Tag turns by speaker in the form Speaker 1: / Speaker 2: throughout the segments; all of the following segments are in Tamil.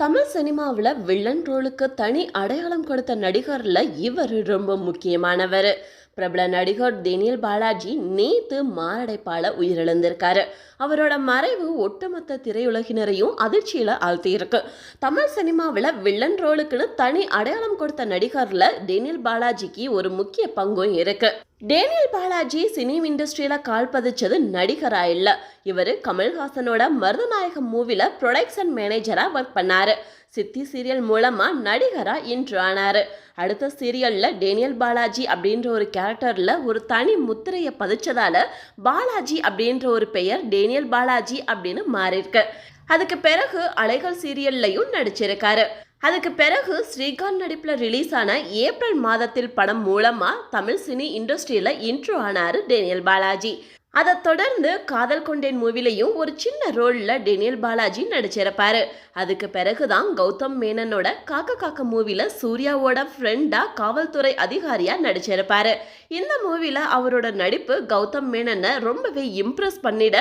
Speaker 1: தமிழ் சினிமாவில் வில்லன் ரோலுக்கு தனி அடையாளம் கொடுத்த நடிகரில் இவர் ரொம்ப முக்கியமானவர். பிரபல நடிகர் டேனியல் பாலாஜி நேத்து மாரடைப்பால உயிரிழந்திருக்காரு. அவரோட மறைவு ஒட்டுமொத்த திரையுலகினரையும் அதிர்ச்சியில ஆழ்த்தியிருக்கு. தமிழ் சினிமாவில் வில்லன் ரோலுக்குன்னு தனி அடையாளம் கொடுத்த நடிகர்ல டேனியல் பாலாஜிக்கு ஒரு முக்கிய பங்கும் இருக்கு. டேனியல் பாலாஜி சினி இண்டஸ்ட்ரியில கால் பதிச்சது நடிகரா இல்ல. இவர் கமல்ஹாசனோட மருதநாயகம் மூவில ப்ரொடக்ஷன் மேனேஜரா ஒர்க் பண்ணாரு. சித்தி சீரியல் மூலமாக நடிகராக இன்று ஆனாரு. அடுத்த சீரியலில் டேனியல் பாலாஜி அப்படின்ற ஒரு கேரக்டரில் ஒரு தனி முத்திரையை பதிச்சதால் பாலாஜி அப்படின்ற ஒரு பெயர் டேனியல் பாலாஜி அப்படின்னு மாறியிருக்கு. அதுக்கு பிறகு அலைகள் சீரியல்லையும் நடிச்சிருக்காரு. அதுக்கு பிறகு ஸ்ரீகாந்த் நடிப்பில் ரிலீஸ் ஆன ஏப்ரல் மாதத்தில் படம் மூலமாக தமிழ் சினி இண்டஸ்ட்ரியில் இன்ட்ரோ ஆனார் டேனியல் பாலாஜி. அதை தொடர்ந்து காதல் கொண்டேன் மூவிலையும் ஒரு சின்ன ரோலில் டேனியல் பாலாஜி நடிச்சிருப்பாரு. அதுக்கு பிறகுதான் கௌதம் மேனனோட காக்க காக்க மூவில சூர்யாவோட ஃப்ரெண்டா காவல்துறை அதிகாரியா நடிச்சிருப்பாரு. இந்த மூவில அவரோட நடிப்பு கௌதம் மேனனை ரொம்பவே இம்ப்ரெஸ் பண்ணிட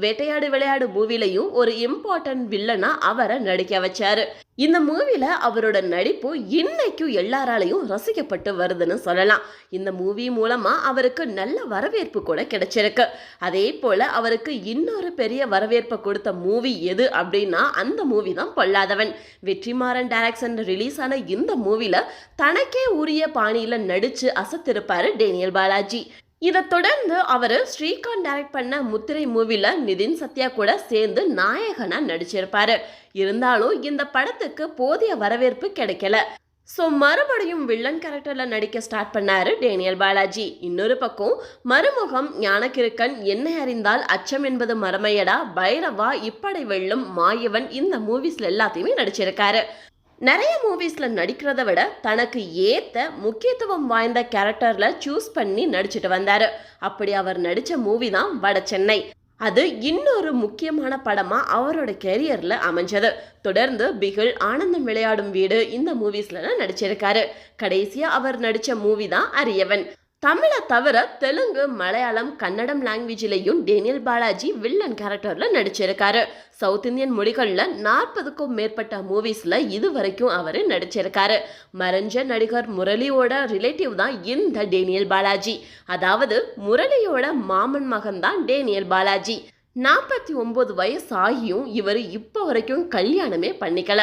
Speaker 1: வேட்டையாடு விளையாடு மூவிலையும் ஒரு இம்பார்ட்டன்ட் வில்லனா அவரை நடிக்க வச்சாரு. இந்த மூவில அவரோட நடிப்பு இன்னைக்கும் எல்லாராலையும் ரசிக்கப்பட்டு வருதுன்னு சொல்லலாம். இந்த மூவி மூலமா அவருக்கு நல்ல வரவேற்பு கூட கிடைச்சிருக்கு. அதே போல அவருக்கு இன்னொரு பெரிய வரவேற்பை கொடுத்த மூவி எது அப்படின்னா அந்த மூவி தான் பொல்லாதவன். வெற்றிமாறன் டைரக்ஷன் ரிலீஸ் ஆன இந்த மூவில தனக்கே உரிய பாணியில நடிச்சு அசத்திருப்பாரு டேனியல் பாலாஜி. இதை தொடர்ந்து அவர் ஸ்ரீகாந்த் டைரக்ட் பண்ண முத்திரை மூவில நிதின் சத்யா கூட சேர்ந்து நாயகனா நடிச்சிருப்பாரு. இருந்தாலும் இந்த படத்துக்கு போதிய வரவேற்பு கிடைக்கல. ஸோ மறுபடியும் வில்லன் கேரக்டரில் நடிக்க ஸ்டார்ட் பண்ணாரு டேனியல் பாலாஜி. இன்னொரு பக்கம் மறுமுகம் ஞானக்கிருக்கன் என்னை அறிந்தால் அச்சம் என்பது மரமையடா? பைரவா இப்படை வெல்லும் மாயவன் இந்த மூவிஸ்ல எல்லாத்தையுமே நடிச்சிருக்காரு. நிறைய மூவிஸில் நடிக்கிறத விட தனக்கு ஏற்ற முக்கியத்துவம் வாய்ந்த கேரக்டரில் சூஸ் பண்ணி நடிச்சிட்டு வந்தார். அப்படி அவர் நடித்த மூவி தான் வட சென்னை. அது இன்னொரு முக்கியமான படமா அவரோட கெரியர்ல அமைஞ்சது. தொடர்ந்து பிகில் ஆனந்தம் விளையாடும் வீடு இந்த மூவிஸ்ல நடிச்சிருக்காரு. கடைசியா அவர் நடிச்ச மூவி தான் அரியவன். தமிழை தவிர தெலுங்கு மலையாளம் கன்னடம் லாங்குவேஜ்லேயும் டேனியல் பாலாஜி வில்லன் கேரக்டரில் நடிச்சிருக்காரு. சவுத் இந்தியன் மொழிகளில் நாற்பதுக்கும் மேற்பட்ட மூவிஸில் இது வரைக்கும் அவர் நடிச்சிருக்காரு. மறைஞ்ச நடிகர் முரளியோட ரிலேட்டிவ் தான் இந்த டேனியல் பாலாஜி. அதாவது முரளியோட மாமன் மகன் தான் டேனியல் பாலாஜி. நாற்பத்தி ஒம்பது வயசு ஆகியும் இவர் இப்போ வரைக்கும் கல்யாணமே பண்ணிக்கல.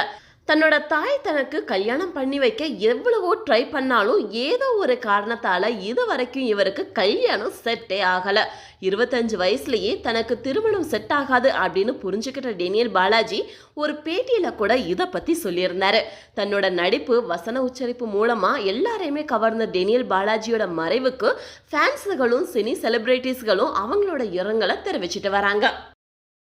Speaker 1: தன்னோட தாய் தனக்கு கல்யாணம் பண்ணி வைக்க எவ்வளவோ ட்ரை பண்ணாலும் ஏதோ ஒரு காரணத்தால் இது வரைக்கும் இவருக்கு கல்யாணம் செட்டே ஆகலை. இருபத்தஞ்சு வயசுலேயே தனக்கு திருமணம் செட் ஆகாது அப்படின்னு புரிஞ்சுக்கிட்ட டேனியல் பாலாஜி ஒரு பேட்டியில் கூட இதை பற்றி சொல்லியிருந்தார். தன்னோட நடிப்பு வசன உச்சரிப்பு மூலமாக எல்லாரையுமே கவர்ந்த டேனியல் பாலாஜியோட மறைவுக்கு ஃபேன்ஸுகளும் சினி செலிப்ரிட்டிஸ்களும் அவங்களோட இரங்கலை தெரிவிச்சிட்டு வராங்க.